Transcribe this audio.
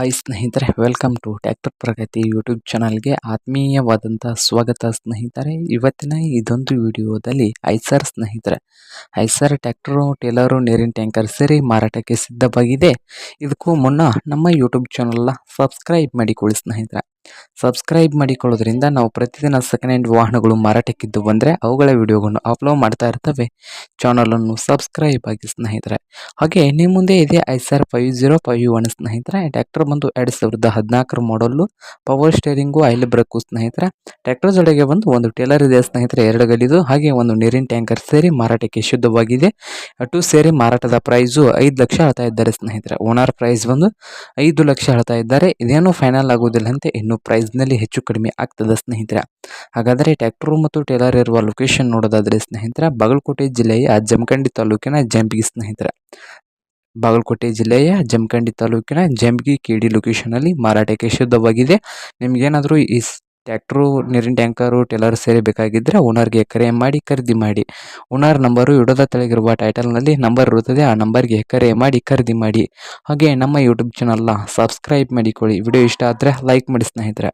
Hi ಸ್ನೇಹಿತರೆ welcome to tractor Pragati YouTube ಚಾನಲ್ಗೆ ಆತ್ಮೀಯವಾದಂಥ ಸ್ವಾಗತ ಸ್ನೇಹಿತರೆ. ಇವತ್ತಿನ ಇದೊಂದು ವಿಡಿಯೋದಲ್ಲಿ ಐಸರ್ ಸ್ನೇಹಿತರೆ. ಐಸರ್ ಟ್ಯಾಕ್ಟರು ಟೇಲರು ನೀರಿನ ಟ್ಯಾಂಕರ್ ಸೇರಿ ಮಾರಾಟಕ್ಕೆ ಸಿದ್ಧವಾಗಿದೆ. ಇದಕ್ಕೂ ಮುನ್ನ ನಮ್ಮ ಯೂಟ್ಯೂಬ್ ಚಾನಲ್ನ ಸಬ್ಸ್ಕ್ರೈಬ್ ಮಾಡಿಕೊಳ್ಳಿ ಸ್ನೇಹಿತರೆ. ಸಬ್ಸ್ಕ್ರೈಬ್ ಮಾಡಿಕೊಳ್ಳೋದ್ರಿಂದ ನಾವು ಪ್ರತಿದಿನ ಸೆಕೆಂಡ್ ಹ್ಯಾಂಡ್ ವಾಹನಗಳು ಮಾರಾಟಕ್ಕಿದ್ದು ಬಂದರೆ ಅವುಗಳ ವಿಡಿಯೋಗಳನ್ನು ಅಪ್ಲೋಡ್ ಮಾಡ್ತಾ ಇರ್ತವೆ. ಚಾನಲನ್ನು ಸಬ್ಸ್ಕ್ರೈಬ್ ಆಗಿ ಸ್ನೇಹಿತರೆ. ಹಾಗೆ ನಿಮ್ಮ ಮುಂದೆ ಇದೆ Eicher five zero five one ಸ್ನೇಹಿತರೆ ಟ್ಯಾಕ್ಟರ್ ಬಂದು ಎರಡು ಸಾವಿರದ ಹದಿನಾಲ್ಕರ model power steering oil brake ಸ್ನೇಹಿತರೆ. ಟ್ಯಾಕ್ಟರ್ ಜೊತೆಗೆ ಬಂದು ಒಂದು ಟೇಲರ್ ಇದೆ ಸ್ನೇಹಿತರೆ, ಎರಡು ಗಲಿದು ಹಾಗೆ ಒಂದು ನೀರಿನ ಟ್ಯಾಂಕರ್ ಸೇರಿ ಮಾರಾಟಕ್ಕೆ ಶುದ್ಧವಾಗಿದೆ. ಟು ಸೇರಿ ಮಾರಾಟದ ಪ್ರೈಸು ಐದು ಲಕ್ಷ ಹೇಳ್ತಾ ಇದ್ದಾರೆ ಸ್ನೇಹಿತರೆ. ಓನರ್ ಪ್ರೈಸ್ ಬಂದು ಐದು ಲಕ್ಷ ಹೇಳ್ತಾ ಇದ್ದಾರೆ. ಇದೇನು ಫೈನಲ್ ಆಗುವುದಿಲ್ಲ ಅಂತ ಇನ್ನು ಪ್ರೈಸ್ನಲ್ಲಿ ಹೆಚ್ಚು ಕಡಿಮೆ ಆಗ್ತದೆ ಸ್ನೇಹಿತರೆ. ಹಾಗಾದರೆ ಟ್ಯಾಕ್ಟ್ರು ಮತ್ತು ಟೇಲರ್ ಇರುವ ಲೊಕೇಶನ್ ನೋಡೋದಾದರೆ ಸ್ನೇಹಿತರ, ಬಾಗಲಕೋಟೆ ಜಿಲ್ಲೆಯ ಜಮಖಂಡಿ ತಾಲೂಕಿನ ಜಂಬಿಗಿ ಸ್ನೇಹಿತರ. ಬಾಗಲಕೋಟೆ ಜಿಲ್ಲೆಯ ಜಮಖಂಡಿ ತಾಲೂಕಿನ ಜಂಬಿಗಿ ಕೆಡಿ ಲೊಕೇಶನಲ್ಲಿ ಮಾರಾಟಕ್ಕೆ ಶುದ್ಧವಾಗಿದೆ. ನಿಮಗೇನಾದರೂ ಈ ಟ್ಯಾಕ್ಟ್ರು, ನೀರಿನ ಟ್ಯಾಂಕರು, ಟೇಲರ್ ಸೇರಿ ಬೇಕಾಗಿದ್ದರೆ ಓನರ್ಗೆ ಕರೆ ಮಾಡಿ ಖರೀದಿ ಮಾಡಿ. ಓನರ್ ನಂಬರು ಇಡೋದ ತಲೆಗಿರುವ ಟೈಟಲ್ನಲ್ಲಿ ನಂಬರ್ ಇರುತ್ತದೆ, ಆ ನಂಬರ್ಗೆ ಕರೆ ಮಾಡಿ ಖರೀದಿ ಮಾಡಿ. ಹಾಗೆ ನಮ್ಮ ಯೂಟ್ಯೂಬ್ ಚಾನಲ್ನ ಸಬ್ಸ್ಕ್ರೈಬ್ ಮಾಡಿಕೊಳ್ಳಿ. ವಿಡಿಯೋ ಇಷ್ಟ ಆದರೆ ಲೈಕ್ ಮಾಡಿ ಸ್ನೇಹಿತರೆ.